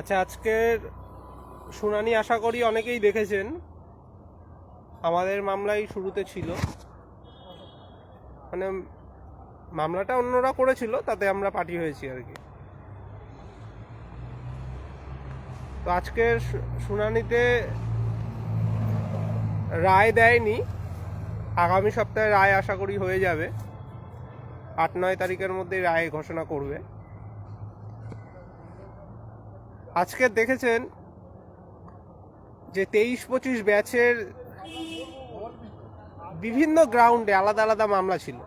আচ্ছা আজকের শুনানি আশা করি অনেকেই দেখেছেন। আমাদের মামলাই শুরুতে ছিল। মানে মামলাটা অন্যরা করেছিল, তাতে আমরা পার্টি হয়েছি আর কি। তো আজকের শুনানিতে রায় দেয়নি। আগামী সপ্তাহে রায় আশা করি হয়ে যাবে। আট নয় তারিখের মধ্যে রায় ঘোষণা করবে। আজকে দেখেছেন যে তেইশ পঁচিশ ব্যাচের বিভিন্ন গ্রাউন্ডে আলাদা আলাদা মামলা ছিল।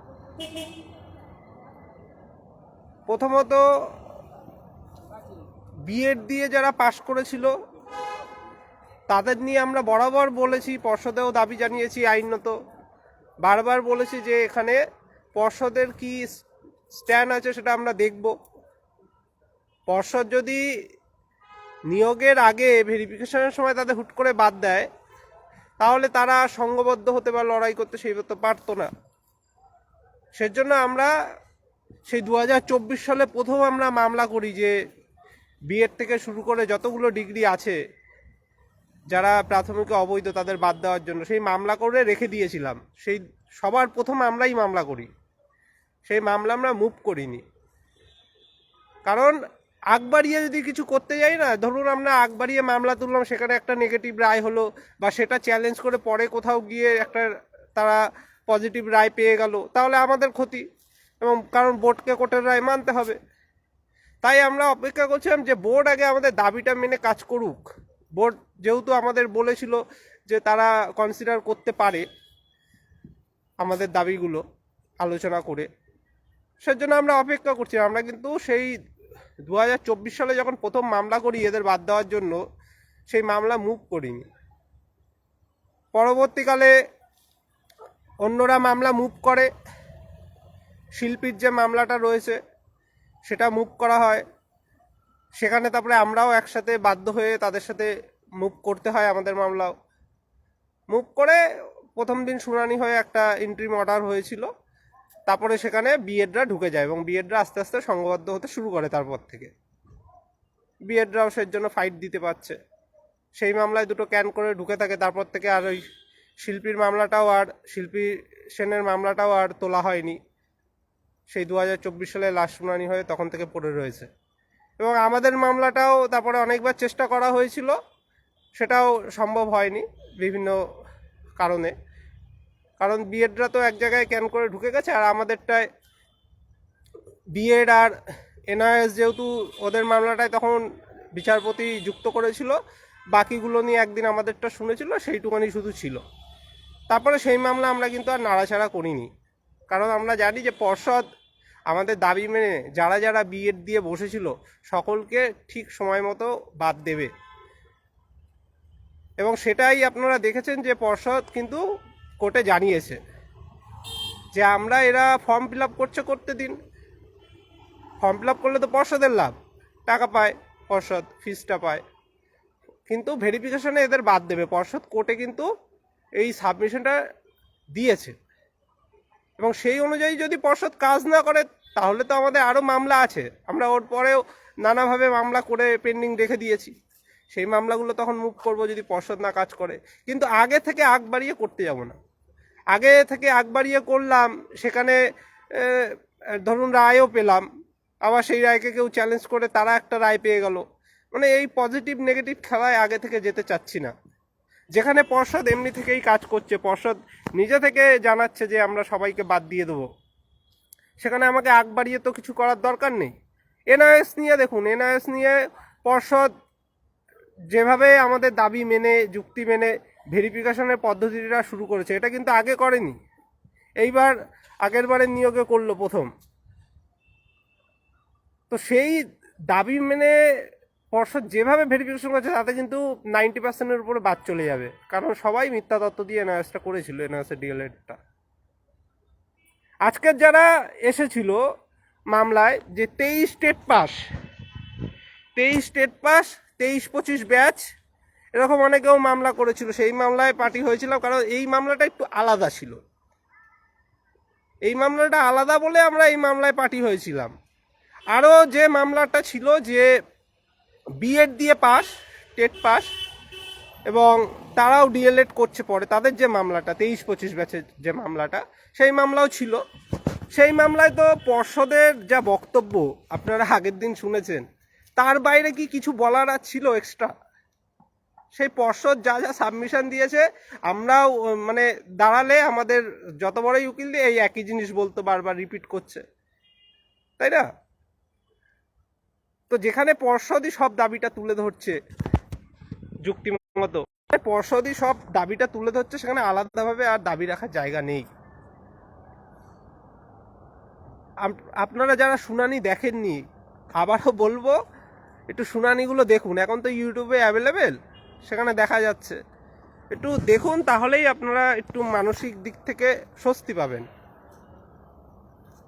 প্রথমত বিএড দিয়ে যারা পাশ করেছিল, তাদের নিয়ে আমরা বরাবর বলেছি, পর্ষদেও দাবি জানিয়েছি আইনত। বারবার বলেছি যে এখানে পর্ষদের কি স্ট্যান্ড আছে সেটা আমরা দেখব। পর্ষদ যদি নিয়োগের আগে ভেরিফিকেশনের সময় তাদের হুট করে বাদ দেয়, তাহলে তারা সঙ্গবদ্ধ হতে বা লড়াই করতে সেই মতো পারতো না। সেজন্য আমরা সেই দু হাজার চব্বিশ সালে প্রথম আমরা মামলা করি যে বিএড থেকে শুরু করে যতগুলো ডিগ্রি আছে, যারা প্রাথমিকে অবৈধ তাদের বাদ দেওয়ার জন্য, সেই মামলা করে রেখে দিয়েছিলাম। সেই সবার প্রথম আমরাই মামলা করি। সেই মামলা আমরা মুভ করিনি। কারণ আগ বাড়িয়ে যদি কিছু করতে যাই না, ধরুন আমরা আগ বাড়িয়ে মামলা তুললাম, সেখানে একটা নেগেটিভ রায় হলো, বা সেটা চ্যালেঞ্জ করে পরে কোথাও গিয়ে একটা তারা পজিটিভ রায় পেয়ে গেল, তাহলে আমাদের ক্ষতি। এবং কারণ বোর্ডকে কোর্টের রায় মানতে হবে। তাই আমরা অপেক্ষা করছিলাম যে বোর্ড আগে আমাদের দাবিটা মেনে কাজ করুক। বোর্ড যেহেতু আমাদের বলেছিল যে তারা কনসিডার করতে পারে আমাদের দাবিগুলো আলোচনা করে, সেজন্য আমরা অপেক্ষা করছি আমরা কিন্তু সেই দু হাজার চব্বিশ সালে যখন প্রথম মামলা করি এদের বাদ দেওয়ার জন্য, সেই মামলা মুভ করিনি। পরবর্তীকালে অন্যরা মামলা মুভ করে। শিল্পীর যে মামলাটা রয়েছে, সেটা মুভ করা হয়। সেখানে তারপরে আমরাও একসাথে বাধ্য হয়ে তাদের সাথে মুভ করতে হয় আমাদের মামলাও। মুভ করে প্রথম দিন শুনানি হয়ে একটা ইন্ট্রিম অর্ডার হয়েছিল। তারপরে সেখানে বিএডরা ঢুকে যায় এবং বিএডরা আস্তে আস্তে সংঘবদ্ধ হতে শুরু করে তারপর থেকে। বিএডরাও সেই জন্য ফাইট দিতে পারছে। সেই মামলায় দুটো ক্যান করে ঢুকে থাকে, তারপর থেকে আর ওই শিল্পীর মামলাটাও আর, শিল্পী সেনের মামলাটাও আর তোলা হয়নি। সেই দু হাজার চব্বিশ সালে লাশ শুনানি হয়ে তখন থেকে পড়ে রয়েছে। এবং আমাদের মামলাটাও তারপরে অনেকবার চেষ্টা করা হয়েছিল, সেটাও সম্ভব হয়নি বিভিন্ন কারণে। কারণ বিএডরা তো এক জায়গায় ক্যান করে ঢুকে গেছে, আর আমাদেরটায় বিএড আর এনআইএস যেহেতু ওদের মামলাটায় তখন বিচারপতি যুক্ত করেছিল, বাকিগুলো নিয়ে একদিন আমাদেরটা শুনেছিল, সেইটুকানি শুধু ছিল। তারপরে সেই মামলা আমরা কিন্তু আর নাড়াচাড়া করিনি। কারণ আমরা জানি যে পর্ষদ আমাদের দাবি মেনে যারা যারা বিএড দিয়ে বসেছিল, সকলকে ঠিক সময় মতো বাদ দেবে। এবং সেটাই আপনারা দেখেছেন যে পর্ষদ কিন্তু কোর্টে জানিয়েছে যে আমরা এরা ফর্ম ফিল আপ করছে করতে দিন। ফর্ম ফিল আপ করলে তো পর্ষদের লাভ। টাকা পায়, পর্ষদ ফিসটা পায়। কিন্তু ভেরিফিকেশনে এদের বাদ দেবে। পর্ষদ কোর্টে কিন্তু এই সাবমিশনটা দিয়েছে। এবং সেই অনুযায়ী যদি পর্ষদ কাজ না করে, তাহলে তো আমাদের আরও মামলা আছে। আমরা ওর পরেও নানাভাবে মামলা করে পেন্ডিং রেখে দিয়েছি। সেই মামলাগুলো তখন মুভ করব যদি পর্ষদ না কাজ করে। কিন্তু আগে থেকে আগ বাড়িয়ে করতে যাব না। আগে থেকে আগ বাড়িয়ে করলাম, সেখানে ধরুন রায়ও পেলাম, আবার সেই রায়কে কেউ চ্যালেঞ্জ করে তারা একটা রায় পেয়ে গেল। মানে এই পজিটিভ নেগেটিভ খেলায় আগে থেকে যেতে চাচ্ছি না। যেখানে পর্ষদ এমনি থেকেই কাজ করছে, পর্ষদ নিজে থেকে জানাচ্ছে যে আমরা সবাইকে বাদ দিয়ে দেবো। সেখানে আমাকে আগ বাড়িয়ে তো কিছু করার দরকার নেই। এনআইএস নিয়ে দেখুন, এনআইএস নিয়ে পর্ষদ যেভাবে আমাদের দাবি মেনে, যুক্তি মেনে ভেরিফিকেশনের পদ্ধতিটা শুরু করেছে। এটা কিন্তু আগে করেনি। এইবার আগের বারের নিয়োগে করল প্রথম। তো সেই দাবি মেনে পর্ষদ যেভাবে ভেরিফিকেশন করেছে, তাতে কিন্তু নাইনটি পার্সেন্টের উপরে বাদ চলে যাবে। কারণ সবাই মিথ্যা তত্ত্ব দিয়ে এনআইএসটা করেছিল এনআইএসের ডিএলএডটা আজকের যারা এসেছিল মামলায় যে তেইশ স্টেট পাস তেইশ স্টেট পাস তেইশ পঁচিশ ব্যাচ এরকম অনেকেও মামলা করেছিল। সেই মামলায় পার্টি হয়েছিলাম কারণ এই মামলাটা একটু আলাদা ছিল। এই মামলাটা আলাদা বলে আমরা এই মামলায় পার্টি হয়েছিলাম। আরও যে মামলাটা ছিল যে বিএড দিয়ে পাস, টেট পাস, এবং তারাও ডিএলএড করছে পরে, তাদের যে মামলাটা তেইশ পঁচিশ ব্যাচের যে মামলাটা, সেই মামলাও ছিল। সেই মামলায় তো পর্ষদের যা বক্তব্য, আপনারা আগের দিন শুনেছেন, তার বাইরে কি কিছু বলার আর ছিল এক্সট্রা সেই পর্ষদ যা যা সাবমিশন দিয়েছে, আমরাও মানে দাঁড়ালে আমাদের যত বড়ই উকিল দিয়ে এই একই জিনিস বলতো বারবার রিপিট করছে। তাই না? তো যেখানে পর্ষদই সব দাবিটা তুলে ধরছে, যুক্তি যুক্তিমতো পর্ষদই সব দাবিটা তুলে ধরছে, সেখানে আলাদাভাবে আর দাবি রাখার জায়গা নেই। আপনারা যারা শুনানি দেখেননি, আবারও বলব, একটু শুনানিগুলো দেখুন। এখন তো ইউটিউবে অ্যাভেলেবেল সেখানে দেখা যাচ্ছে। একটু দেখুন তাহলেই আপনারা একটু মানসিক দিক থেকে স্বস্তি পাবেন।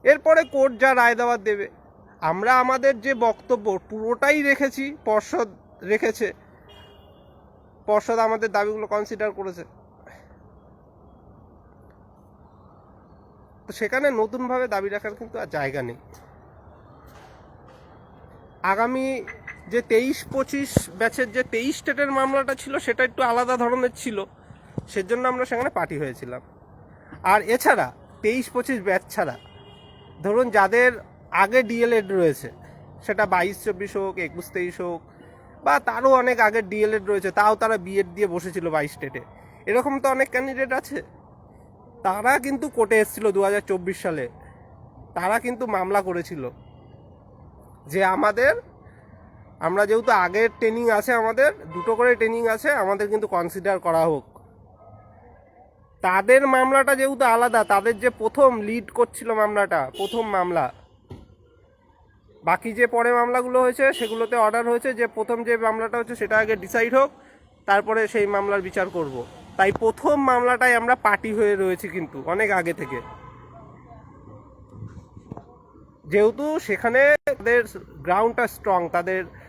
এরপরে কোর্ট যা রায় দেওয়ার দেবে। আমরা আমাদের যে বক্তব্য পুরোটাই রেখেছি, পর্ষদ রেখেছে। পর্ষদ আমাদের দাবিগুলো কনসিডার করেছে। তো সেখানে নতুনভাবে দাবি রাখার কিন্তু আর জায়গা নেই। আগামী যে তেইশ পঁচিশ ব্যাচের যে তেইশ স্টেটের মামলাটা ছিল, সেটা একটু আলাদা ধরনের ছিল। সেজন্য আমরা সেখানে পার্টি হয়েছিলাম। আর এছাড়া, তেইশ পঁচিশ ব্যাচ ছাড়া, ধরুন যাদের আগে ডিএলএড রয়েছে, সেটা বাইশ, চব্বিশ হোক, একুশ, তেইশ হোক, বা তারও অনেক আগে ডিএলএড রয়েছে, তাও তারা বিএড দিয়ে বসেছিল বাইশ স্টেটে এরকম তো অনেক ক্যান্ডিডেট আছে। তারা কিন্তু কোর্টে এসেছিল দু হাজার চব্বিশ সালে। তারা কিন্তু মামলা করেছিল। যে আমাদের আমরা যেহেতু আগের ট্রেনিং আছে আমাদের, দুটো করে ট্রেনিং আছে, আমাদের কিন্তু কনসিডার করা হোক। তাদের মামলাটা যেহেতু আলাদা, তাদের যে প্রথম লিড করছিল মামলাটা, প্রথম মামলা, বাকি যে পরে মামলাগুলো হয়েছে, সেগুলোতে অর্ডার হয়েছে, যে প্রথম যে মামলাটা হচ্ছে সেটা আগে ডিসাইড হোক, তারপরে সেই মামলার বিচার করব। তাই প্রথম মামলাটাই আমরা পার্টি হয়ে রয়েছি কিন্তু, অনেক আগে থেকে। যেহেতু সেখানে তাদের গ্রাউন্ডটা স্ট্রং তাদের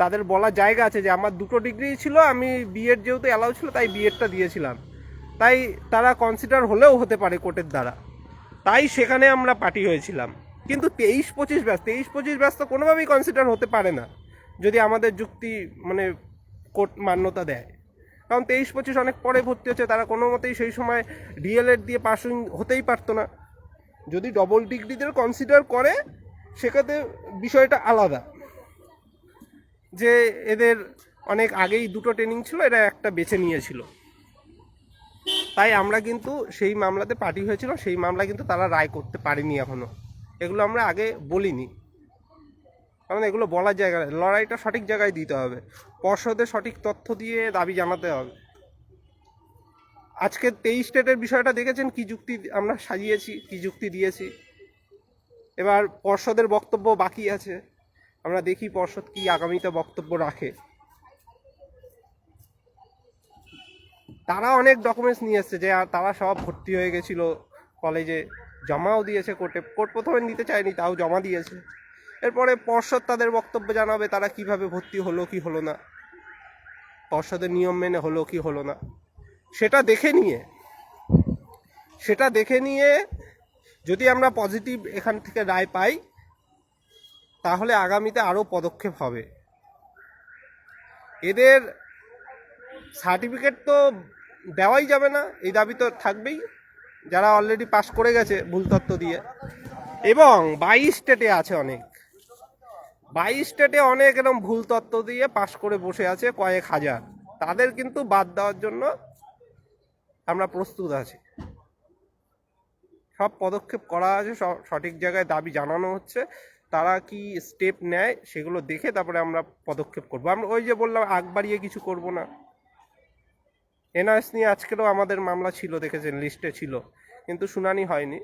তাদের বলার জায়গা আছে যে আমার দুটো ডিগ্রি ছিল, আমি বিএড যেহেতু অ্যালাউ ছিল, তাই বিএডটা দিয়েছিলাম। তাই তারা কনসিডার হলেও হতে পারে কোর্টের দ্বারা। তাই সেখানে আমরা পার্টি হয়েছিলাম। কিন্তু তেইশ পঁচিশ ব্যাস, তেইশ পঁচিশ ব্যাস তো কোনোভাবেই কনসিডার হতে পারে না, যদি আমাদের যুক্তি মানে কোর্ট মান্যতা দেয়। কারণ তেইশ পঁচিশ অনেক পরে ভর্তি হচ্ছে, তারা কোনো মতেই সেই সময় ডিএলএড দিয়ে পাসিং হতেই পারতো না। যদি ডবল ডিগ্রিদের কনসিডার করে, সেক্ষেত্রে বিষয়টা আলাদা। যে এদের অনেক আগেই দুটো ট্রেনিং ছিল, এরা একটা বেছে নিয়েছিল। তাই আমরা কিন্তু সেই মামলাতে পার্টি হয়েছিল, সেই মামলা কিন্তু তারা রায় করতে পারেনি এখনও। এগুলো আমরা আগে বলিনি। কারণ এগুলো বলার জায়গা লড়াইটা সঠিক জায়গায় দিতে হবে। পর্ষদের সঠিক তথ্য দিয়ে দাবি জানাতে হবে। আজকে তেইশ স্টেটের বিষয়টা দেখেছেন? কি যুক্তি আমরা সাজিয়েছি, কি যুক্তি দিয়েছি। এবার পর্ষদের বক্তব্য বাকি আছে। আমরা দেখি পর্ষদ কি আগামীতে বক্তব্য রাখে। তারা অনেক ডকুমেন্টস নিয়ে এসছে যে তারা সব ভর্তি হয়ে গেছিল কলেজে জমাও দিয়েছে কোর্টে কোর্ট প্রথমে নিতে চায়নি, তাও জমা দিয়েছে। এরপরে পর্ষদ তাদের বক্তব্য জানাবে, তারা কীভাবে ভর্তি হলো কি হলো না। পর্ষদের নিয়ম মেনে হলো কি হলো না। সেটা দেখে নিয়ে। সেটা দেখে নিয়ে যদি আমরা পজিটিভ এখান থেকে রায় পাই তাহলে আগামীতে আরও পদক্ষেপ হবে। এদের সার্টিফিকেট তো দেওয়াই যাবে না, এই দাবি তো থাকবেই। যারা অলরেডি পাস করে গেছে ভুল তত্ত্ব দিয়ে। এবং বাইশ স্টেটে আছে অনেক। বাইশ স্টেটে অনেক এরকম ভুল তত্ত্ব দিয়ে পাশ করে বসে আছে কয়েক হাজার। তাদের কিন্তু বাদ দেওয়ার জন্য আমরা প্রস্তুত আছি। সব পদক্ষেপ করা আছে সঠিক জায়গায় দাবি জানানো হচ্ছে। তারা কি স্টেপ নেয় সেগুলো দেখে তারপরে আমরা পদক্ষেপ করব। আমরা ওই যে বললাম, আগ বাড়িয়ে কিছু করব না। এনআরএস নিয়ে আজকেরও আমাদের মামলা ছিল, দেখেছেন লিস্টে ছিল, কিন্তু শুনানি হয়নি।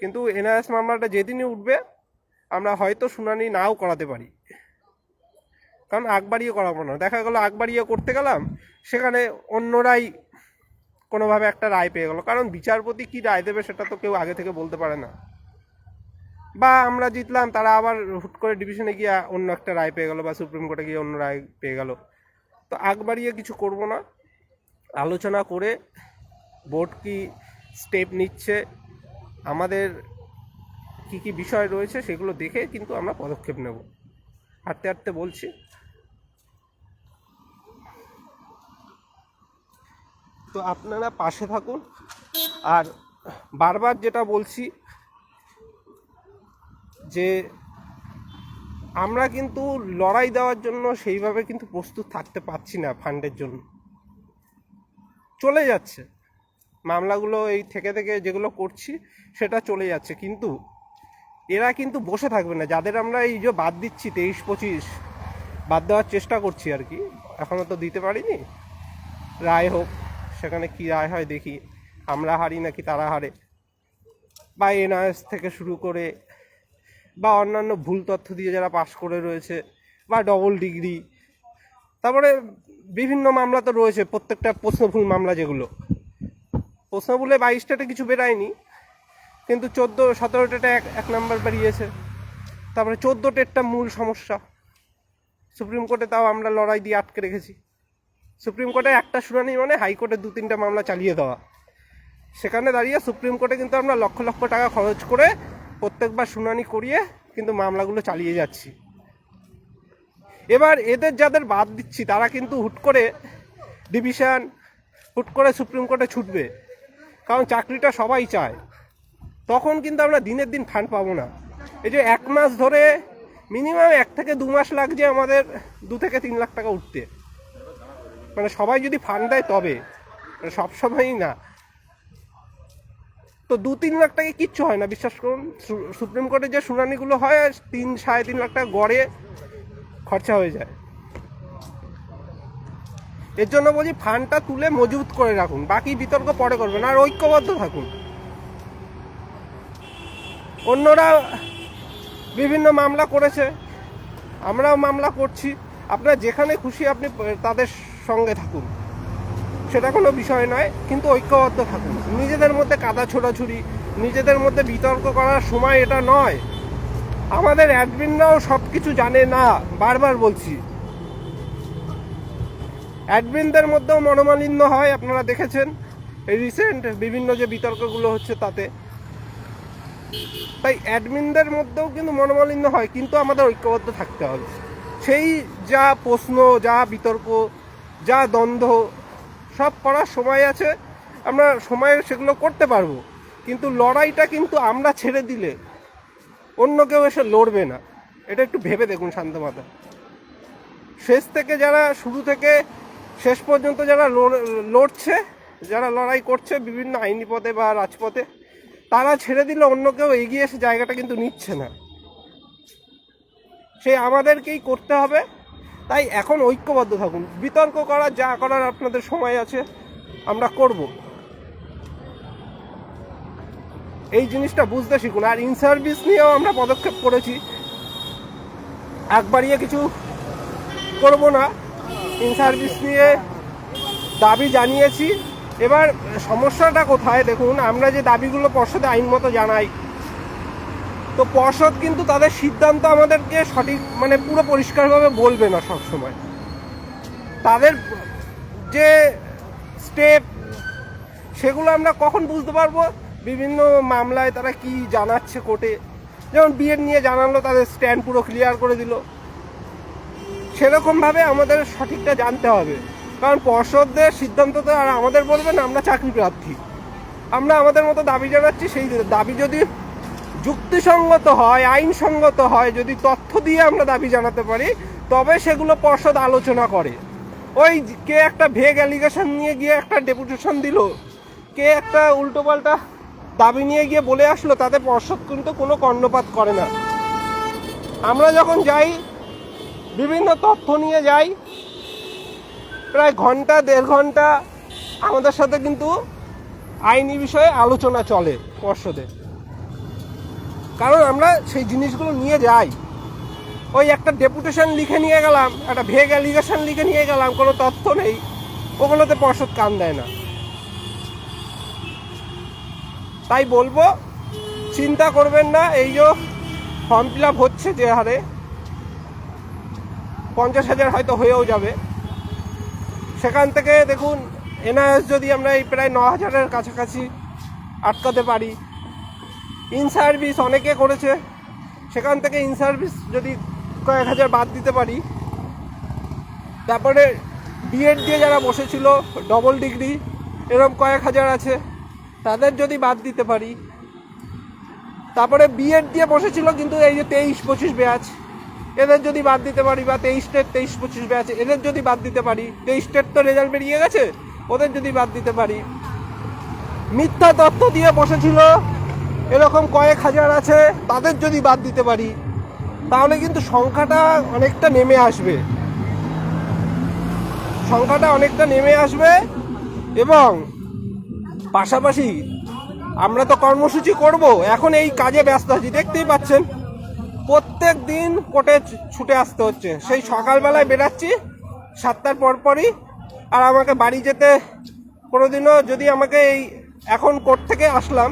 কিন্তু এনআরএস মামলাটা যেদিনই উঠবে, আমরা হয়তো শুনানি নাও করাতে পারি। কারণ আগ বাড়িয়ে করাবো না। দেখা গেলো, আগ বাড়িয়ে করতে গেলাম, সেখানে অন্যরাই কোনোভাবে একটা রায় পেয়ে গেলো। কারণ বিচারপতি কি রায় দেবে সেটা তো কেউ আগে থেকে বলতে পারে না। বা আমরা জিতলাম, তারা আবার হুট করে ডিভিশনে গিয়ে অন্য একটা রায় পেয়ে গেলো বা সুপ্রিম কোর্টে গিয়ে অন্য রায় পেয়ে গেল। তো আগ বাড়িয়ে কিছু করব না। আলোচনা করে বোর্ড কি স্টেপ নিচ্ছে, আমাদের কি কি বিষয় রয়েছে সেগুলো দেখে কিন্তু আমরা পদক্ষেপ নেব। হাঁটতে হাঁটতে বলছি। তো আপনারা পাশে থাকুন। আর বারবার যেটা বলছি যে আমরা কিন্তু লড়াই দেওয়ার জন্য সেইভাবে কিন্তু প্রস্তুত থাকতে পারছি না ফান্ডের জন্য। চলে যাচ্ছে। মামলাগুলো এই থেকে থেকে যেগুলো করছি, সেটা চলে যাচ্ছে। কিন্তু এরা কিন্তু বসে থাকবে না। যাদের আমরা এই যে বাদ দিচ্ছি, তেইশ, পঁচিশ, বাদ দেওয়ার চেষ্টা করছি আর কি এখনও তো দিতে পারিনি। রায় হোক, সেখানে কি রায় হয় দেখি। আমরা হারি নাকি তারা হারে। বা এনআরএস থেকে শুরু করে বা অন্যান্য ভুল তথ্য দিয়ে যারা পাশ করে রয়েছে বা ডবল ডিগ্রি তারপরে বিভিন্ন মামলা তো রয়েছে, প্রত্যেকটা প্রশ্নভুল মামলা যেগুলো। প্রশ্নভুলে বাইশটাতে কিছু বেরায়নি, কিন্তু চোদ্দ সতেরোটাটা এক এক নাম্বার বেরিয়েছে। তারপরে চোদ্দ টেটটা মূল সমস্যা। সুপ্রিম কোর্টে তাও আমরা লড়াই দিয়ে আটকে রেখেছি। সুপ্রিম কোর্টে একটা শুনানি মানে হাইকোর্টে দু, তিনটা মামলা চালিয়ে দেওয়া। সেখানে দাঁড়িয়ে সুপ্রিম কোর্টে কিন্তু আমরা লক্ষ লক্ষ টাকা খরচ করে প্রত্যেকবার শুনানি করিয়ে কিন্তু মামলাগুলো চালিয়ে যাচ্ছি। এবার এদের যাদের বাদ দিচ্ছি, তারা কিন্তু হুট করে ডিভিশন, হুট করে সুপ্রিম কোর্টে ছুটবে। কারণ চাকরিটা সবাই চায়। তখন কিন্তু আমরা দিনের দিন ফান্ড পাবো না। এই যে এক মাস ধরে মিনিমাম এক থেকে দু মাস লাগছে আমাদের দু থেকে তিন লাখ টাকা উঠতে। মানে সবাই যদি ফান্ড দেয় তবে। মানে সবসময়ই না। তো দু তিন লাখ টাকা কিচ্ছু হয় না, বিশ্বাস করুন। সুপ্রিম কোর্টে যে শুনানিগুলো হয় তিন, সাড়ে তিন লাখ টাকা গড়ে খরচা হয়ে যায়। এর জন্য বলি ফান্ডটা তুলে মজবুত করে রাখুন, বাকি বিতর্ক পরে করবেন আর ঐক্যবদ্ধ থাকুন। অন্যরা বিভিন্ন মামলা করেছে, আমরাও মামলা করছি। আপনার যেখানে খুশি আপনি তাদের সঙ্গে থাকুন। সেটা কোনো বিষয় নয়, কিন্তু ঐক্যবদ্ধ থাকুন। নিজেদের মধ্যে কাদা ছোড়াছুড়ি নিজেদের মধ্যে বিতর্ক করার সময় এটা নয়। আমাদের অ্যাডমিনরাও সব কিছু জানে না, বারবার বলছি। অ্যাডমিনদের মধ্যেও মনোমালিন্য হয়, আপনারা দেখেছেন। রিসেন্ট বিভিন্ন যে বিতর্কগুলো হচ্ছে তাতে। তাই অ্যাডমিনদের মধ্যেও কিন্তু মনোমালিন্য হয়, কিন্তু আমাদের ঐক্যবদ্ধ থাকতে হবে। সেই যা প্রশ্ন, যা বিতর্ক, যা দ্বন্দ্ব সব করার সময় আছে, আমরা সময়ে সেগুলো করতে পারব। কিন্তু লড়াইটা কিন্তু আমরা ছেড়ে দিলে অন্য কেউ এসে লড়বে না। এটা একটু ভেবে দেখুন শান্ত মাথা। শেষ থেকে যারা শুরু থেকে শেষ পর্যন্ত যারা লড়ছে, যারা লড়াই করছে বিভিন্ন আইনি পদে বা রাজপথে, তারা ছেড়ে দিলে অন্য কেউ এগিয়ে এসে জায়গাটা কিন্তু নিচ্ছে না। সে আমাদেরকেই করতে হবে। তাই এখন ঐক্যবদ্ধ থাকুন। বিতর্ক করার যা করার আপনাদের সময় আছে, আমরা করব। এই জিনিসটা বুঝতে শিখুন। আর ইন সার্ভিস নিয়েও আমরা পদক্ষেপ করেছি। একবারিয়ে কিছু করব না। ইন সার্ভিস নিয়ে দাবি জানিয়েছি। এবার সমস্যাটা কোথায়? দেখুন, আমরা যে দাবিগুলো পর্ষদে আইন মতো জানাই তো পর্ষদ কিন্তু তাদের সিদ্ধান্ত আমাদেরকে সঠিক মানে পুরো পরিষ্কারভাবে বলবে না সব সময়। তাদের যে স্টেপ সেগুলো আমরা কখন বুঝতে পারব? বিভিন্ন মামলায় তারা কি জানাচ্ছে কোর্টে? যেমন বিয়ের নিয়ে জানালো, তাদের স্ট্যান্ড পুরো ক্লিয়ার করে দিল। সেরকমভাবে আমাদের সঠিকটা জানতে হবে। কারণ পর্ষদদের সিদ্ধান্ত তো আর আমাদের বলবে না, আমরা চাকরি প্রার্থী আমরা আমাদের মতো দাবি জানাচ্ছি, সেই দাবি যদি যুক্তিসঙ্গত হয়, আইনসঙ্গত হয়, যদি তথ্য দিয়ে আমরা দাবি জানাতে পারি, তবে সেগুলো পর্ষদ আলোচনা করে। ওই কে একটা ভেগ অ্যালিগেশন নিয়ে গিয়ে একটা ডেপুটেশন দিল, কে একটা উল্টোপাল্টা দাবি নিয়ে গিয়ে বলে আসলো, তাতে পর্ষদ কিন্তু কোনো কর্ণপাত করে না। আমরা যখন যাই, বিভিন্ন তথ্য নিয়ে যাই, প্রায় ঘণ্টা, দেড় ঘণ্টা আমাদের সাথে কিন্তু আইনি বিষয়ে আলোচনা চলে পর্ষদে কারণ আমরা সেই জিনিসগুলো নিয়ে যাই। ওই একটা ডেপুটেশন লিখে নিয়ে গেলাম, একটা ভেগ অ্যালিগেশন লিখে নিয়ে গেলাম, কোনো তথ্য নেই। ওগুলোতে পর্ষদ কান দেয় না। তাই বলব, চিন্তা করবেন না, এই যে ফর্ম ফিল আপ হচ্ছে যে হারে, পঞ্চাশ হাজার হয়তো হয়েও যাবে। সেখান থেকে দেখুন, এনআইএস যদি আমরা এই প্রায় ন হাজারের কাছাকাছি আটকাতে পারি ইন সার্ভিস অনেকে করেছে। সেখান থেকে ইন সার্ভিস যদি কয়েক হাজার বাদ দিতে পারি। তারপরে বিএড দিয়ে যারা বসেছিল ডবল ডিগ্রি এরকম কয়েক হাজার আছে, তাদের যদি বাদ দিতে পারি। তারপরে বিএড দিয়ে বসেছিল, কিন্তু এই যে তেইশ পঁচিশ ব্যাচ, এদের যদি বাদ দিতে পারি বা তেইশ টেট, তেইশ পঁচিশ ব্যাচ, এদের যদি বাদ দিতে পারি, তেইশ টেট তো রেজাল্ট বেরিয়ে গেছে, ওদের যদি বাদ দিতে পারি। মিথ্যা তথ্য দিয়ে বসেছিল এরকম কয়েক হাজার আছে, তাদের যদি বাদ দিতে পারি, তাহলে কিন্তু সংখ্যাটা অনেকটা নেমে আসবে। সংখ্যাটা অনেকটা নেমে আসবে এবং পাশাপাশি আমরা তো কর্মসূচি করব, এখন এই কাজে ব্যস্ত আছি, দেখতেই পাচ্ছেন, প্রত্যেক দিন কোর্টে ছুটে আসতে হচ্ছে। সেই সকালবেলায় বেরাচ্ছি সাতটার পরপরই, আর আমাকে বাড়ি যেতে কোনোদিনও যদি আমাকে এই এখন কোর্ট থেকে আসলাম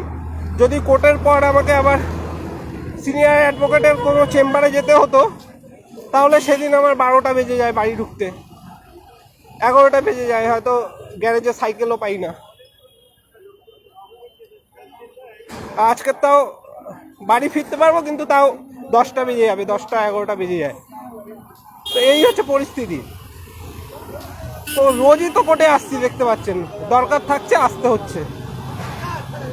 যদি কোর্টের পর আমাকে আবার সিনিয়র অ্যাডভোকেটের কোনো চেম্বারে যেতে হতো, তাহলে সেদিন আমার বারোটা বেজে যায় বাড়ি ঢুকতে। এগারোটা বেজে যায়, হয়তো গ্যারেজে সাইকেলও পাই না। আজকে তাও বাড়ি ফিরতে পারব, কিন্তু তাও দশটা বেজে যাবে, দশটা এগারোটা বেজে যায়। তো এই হচ্ছে পরিস্থিতি। তো রোজই তো কোর্টে আসছি, দেখতে পাচ্ছেন। দরকার থাকছে, আসতে হচ্ছে।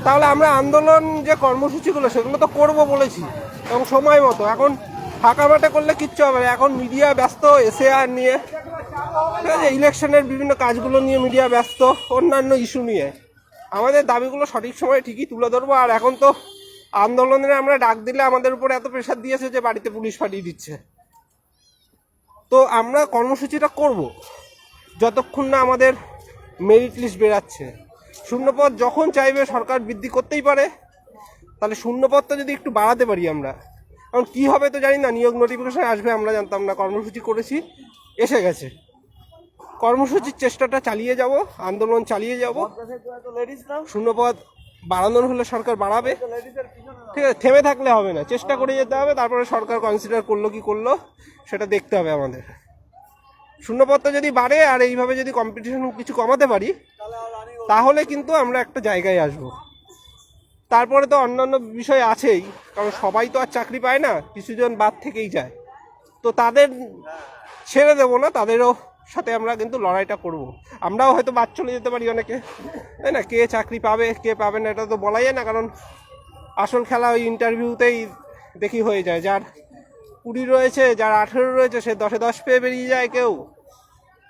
তাহলে আমরা আন্দোলন যে কর্মসূচিগুলো, সেগুলো তো করব বলেছি। এবং সময় মতো। এখন ফাঁকা মাঠে করলে কিচ্ছু হবে না। এখন মিডিয়া ব্যস্ত, এসে আর নিয়ে। ঠিক আছে, ইলেকশনের বিভিন্ন কাজগুলো নিয়ে মিডিয়া ব্যস্ত, অন্যান্য ইস্যু নিয়ে। আমাদের দাবিগুলো সঠিক সময়ে ঠিকই তুলে ধরবো। আর এখন তো আন্দোলনের আমরা ডাক দিলে আমাদের উপর এত প্রেশার দিয়েছে যে বাড়িতে পুলিশ পাঠিয়ে দিচ্ছে। তো আমরা কর্মসূচিটা করব। যতক্ষণ না আমাদের মেরিট লিস্ট বেরাচ্ছে। শূন্যপদ যখন চাইবে সরকার বৃদ্ধি করতেই পারে, তাহলে শূন্যপদটা যদি একটু বাড়াতে পারি আমরা। কারণ কী হবে তো জানি না, নিয়োগ নোটিফিকেশন আসবে আমরা জানতাম না, কর্মসূচি করেছি, এসে গেছে। কর্মসূচির চেষ্টাটা চালিয়ে যাব, আন্দোলন চালিয়ে যাব। শূন্যপদ বাড়ানোর হলে সরকার বাড়াবে। ঠিক আছে, থেমে থাকলে হবে না, চেষ্টা করে যেতে হবে, তারপরে সরকার কনসিডার করল কি করল, সেটা দেখতে হবে আমাদের। শূন্যপদটা যদি বাড়ে আর এইভাবে যদি কম্পিটিশন কিছু কমাতে পারি তাহলে কিন্তু আমরা একটা জায়গায় আসব। তারপরে তো অন্যান্য বিষয় আছেই, কারণ সবাই তো আর চাকরি পায় না, কিছুজন বাদ থেকেই যায়। তো তাদের ছেড়ে দেবো না, তাদেরও সাথে আমরা কিন্তু লড়াইটা করব। আমরাও হয়তো বাদ চলে যেতে পারি অনেকে, তাই না? কে চাকরি পাবে, কে পাবে না, এটা তো বলা যায় না, কারণ আসল খেলা ওই ইন্টারভিউতেই দেখি হয়ে যায়। যার কুড়ি রয়েছে, যার আঠেরো রয়েছে, সে দশে দশ পেয়ে বেরিয়ে যায় কেউ।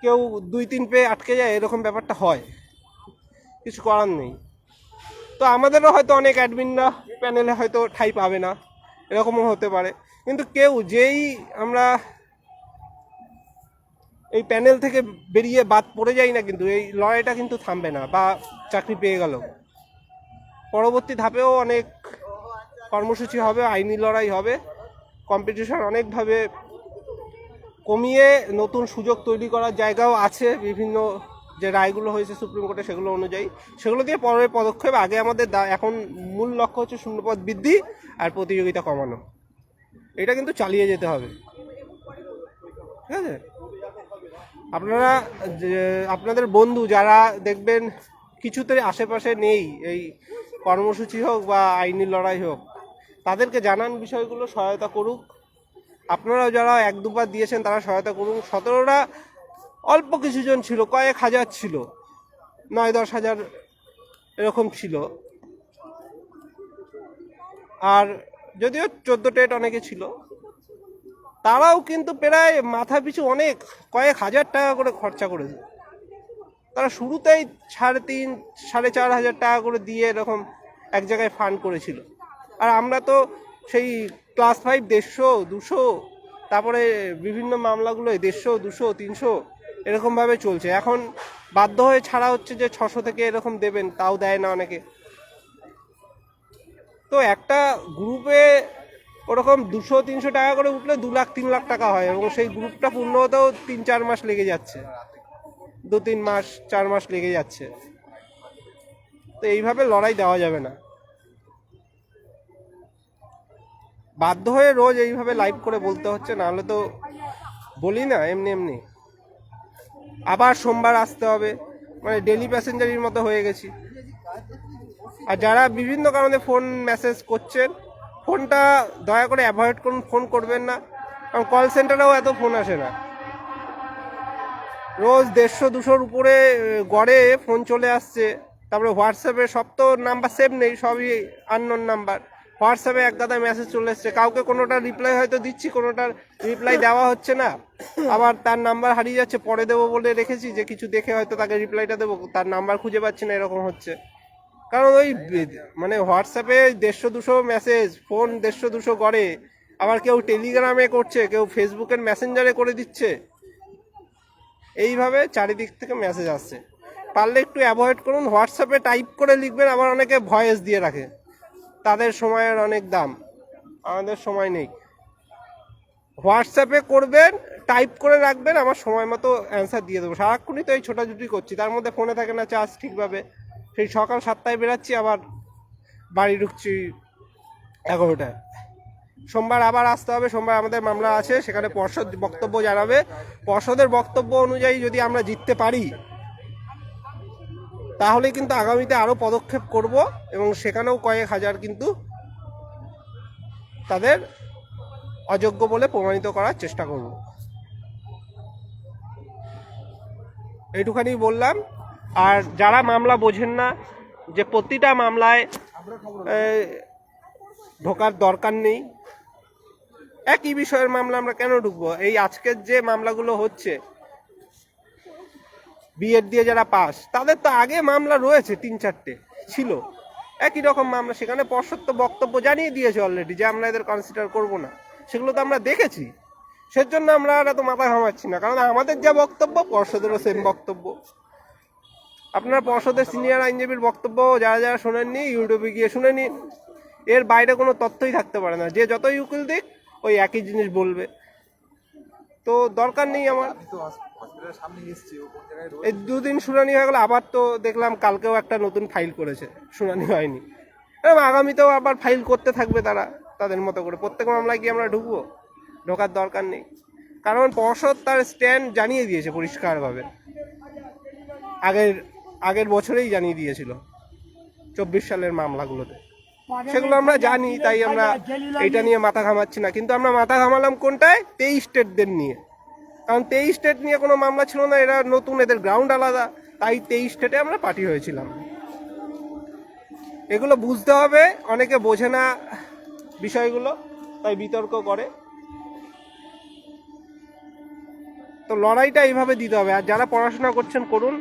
কেউ দুই, তিন পেয়ে আটকে যায়, এরকম ব্যাপারটা হয়। কিছু করার নেই। তো আমাদেরও হয়তো অনেক অ্যাডমিনরা প্যানেলে হয়তো ঠাই পাবে না, এরকমও হতে পারে। কিন্তু কেউ যেই আমরা এই প্যানেল থেকে বেরিয়ে বাদ পড়ে যাই না কিন্তু, এই লড়াইটা কিন্তু থামবে না বা চাকরি পেয়ে গেল। পরবর্তী ধাপেও অনেক কর্মসূচি হবে, আইনি লড়াই হবে। কম্পিটিশন অনেকভাবে কমিয়ে নতুন সুযোগ তৈরি করার জায়গাও আছে বিভিন্ন যে রায়গুলো হয়েছে সুপ্রিম কোর্টে সেগুলো অনুযায়ী, সেগুলো দিয়ে পরের পদক্ষেপ, আগে আমাদের এখন মূল লক্ষ্য হচ্ছে শূন্যপদ বৃদ্ধি আর প্রতিযোগিতা কমানো। এটা কিন্তু চালিয়ে যেতে হবে। ঠিক আছে? আপনারা আপনাদের বন্ধু যারা দেখবেন কিছুতে আশেপাশে নেই, এই কর্মসূচি হোক বা আইনি লড়াই হোক, তাদেরকে জানান বিষয়গুলো, সহায়তা করুক। আপনারা যারা এক দুবার দিয়েছেন, তারা সহায়তা করুন। সতেরোটা অল্প কিছুজন ছিল, কয়েক হাজার ছিল। নয়, দশ হাজার এরকম ছিল। আর যদিও চোদ্দ টেট অনেকে ছিল, তারাও কিন্তু প্রায় মাথা পিছু অনেক, কয়েক হাজার টাকা করে খরচা করেছে তারা শুরুতেই সাড়ে তিন, সাড়ে চার হাজার টাকা করে দিয়ে এরকম এক জায়গায় ফান্ড করেছিল। আর আমরা তো সেই ক্লাস ফাইভ দেড়শো, দুশো, তারপরে বিভিন্ন মামলাগুলো দেড়শো, দুশো, তিনশো এরকমভাবে চলছে। এখন বাধ্য হয়ে ছাড়া হচ্ছে যে ছশো থেকে এরকম দেবেন, তাও দেয় না অনেকে। তো একটা গ্রুপে ওরকম দুশো, তিনশো টাকা করে উঠলে দু লাখ, তিন লাখ টাকা হয় এবং সেই গ্রুপটা পূর্ণ হতেও তিন, চার মাস লেগে যাচ্ছে। দু, তিন মাস, চার মাস লেগে যাচ্ছে। তো এইভাবে লড়াই দেওয়া যাবে না। বাধ্য হয়ে রোজ এইভাবে লাইভ করে বলতে হচ্ছে, নাহলে তো বলি না, এমনি এমনি। আবার সোমবার আসতে হবে। মানে ডেলি প্যাসেঞ্জারির মতো হয়ে গেছি। আর যারা বিভিন্ন কারণে ফোন মেসেজ করছেন ফোনটা দয়া করে অ্যাভয়েড করুন ফোন করবেন না। কারণ কল সেন্টারেও এত ফোন আসে না। রোজ দেড়শো, দুশোর উপরে গড়ে ফোন চলে আসছে। তারপরে হোয়াটসঅ্যাপে সব তো নাম্বার সেভ নেই, সবই আননোন নাম্বার হোয়াটসঅ্যাপে এক দাদা মেসেজ চলে এসছে। কাউকে কোনোটার রিপ্লাই হয়তো দিচ্ছি, কোনোটার রিপ্লাই দেওয়া হচ্ছে না। আবার তার নাম্বার হারিয়ে যাচ্ছে, পরে দেবো বলে রেখেছি যে কিছু দেখে হয়তো তাকে রিপ্লাইটা দেবো, তার নাম্বার খুঁজে পাচ্ছি না, এরকম হচ্ছে। কারণ ওই মানে হোয়াটসঅ্যাপে দেড়শো দুশো মেসেজ ফোন দেড়শো দুশো গড়ে আবার কেউ টেলিগ্রামে করছে, কেউ ফেসবুকের মেসেঞ্জারে করে দিচ্ছে। এইভাবে চারিদিক থেকে মেসেজ আসছে। পারলে একটু অ্যাভয়েড করুন, হোয়াটসঅ্যাপে টাইপ করে লিখবেন, আবার অনেকে ভয়েস দিয়ে রাখে। তাদের সময়ের অনেক দাম। আমাদের সময় নেই। হোয়াটসঅ্যাপে করবেন, টাইপ করে রাখবেন, আমার সময় মতো অ্যান্সার দিয়ে দেবো। সারাক্ষণই তো এই ছোটাছুটি করছি, তার মধ্যে ফোনে থাকে না চার্জ ঠিকভাবে। সেই সকাল সাতটায় বেরাচ্ছি, আবার বাড়ি ঢুকছি এগারোটায়। সোমবার আবার আসতে হবে, সোমবার আমাদের মামলা আছে, সেখানে পর্ষদ বক্তব্য জানাবে। পর্ষদের বক্তব্য অনুযায়ী যদি আমরা জিততে পারি তাহলে কিন্তু আগামীতে আরও পদক্ষেপ করব এবং সেখানেও কয়েক হাজার কিন্তু তাদের অযোগ্য বলে প্রমাণিত করার চেষ্টা করব। এইটুখানি বললাম। আর যারা মামলা বোঝেন না যে প্রতিটা মামলায় ঢোকার দরকার নেই, একই বিষয়ের মামলা আমরা কেন ঢুকবো? এই আজকের যে মামলাগুলো হচ্ছে বিএড দিয়ে যারা পাস, তাদের তো আগে মামলা রয়েছে তিন চারটে, ছিল। একই রকম মামলা, সেখানে পর্ষদ তো বক্তব্য জানিয়ে দিয়েছে অলরেডি যে আমরা এদের কনসিডার করব না। সেগুলো তো আমরা দেখেছি। সেজন্য আমরা আর এত মাথা ঘামাচ্ছি না, কারণ আমাদের যা বক্তব্য, পর্ষদেরও সেম বক্তব্য। আপনার পর্ষদের সিনিয়র আইনজীবীর বক্তব্য যারা যারা শোনেননি ইউটিউবে গিয়ে শুনে নিন এর বাইরে কোনো তথ্যই থাকতে পারে না। যে যতই উকিল দিক, ওই একই জিনিস বলবে। তো দরকার নেই আমার। হসপিটালের সামনে এসেছি ও কোন জায়গায় রয়েছে? এই দুদিন শুনানি হয়ে গেল আবার তো দেখলাম কালকেও একটা নতুন ফাইল করেছে শুনানি হয়নি। এরকম আগামীতেও আবার ফাইল করতে থাকবে তারা তাদের মতো করে। প্রত্যেক মামলায় কি আমরা ঢুকবো ঢোকার দরকার নেই। কারণ পর্ষদ তার স্ট্যান্ড জানিয়ে দিয়েছে পরিষ্কারভাবে। আগের আগের বছরেই জানিয়ে দিয়েছিল চব্বিশ সালের মামলাগুলোতে। সেগুলো আমরা জানি তাই আমরা এটা নিয়ে মাথা ঘামাচ্ছি না। কিন্তু আমরা মাথা ঘামালাম কোনটায়? তেইশ স্টেটদের নিয়ে। কারণ তেইশ স্টেট নিয়ে কোনো মামলা ছিল না, এরা নতুন, এদের গ্রাউন্ড আলাদা, তাই তেইশ স্টেটে আমরা পার্টি হয়েছিলাম। এগুলো বুঝতে হবে, অনেকে বোঝে না বিষয়গুলো, তাই বিতর্ক করে। তো লড়াইটা এইভাবে দিতে হবে, আর যারা পড়াশোনা করছেন, করুন।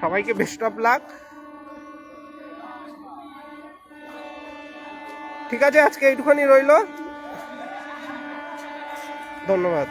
সবাইকে বেস্ট অফ লাক ঠিক আছে, আজকে এইটুখানি রইল। ধন্যবাদ।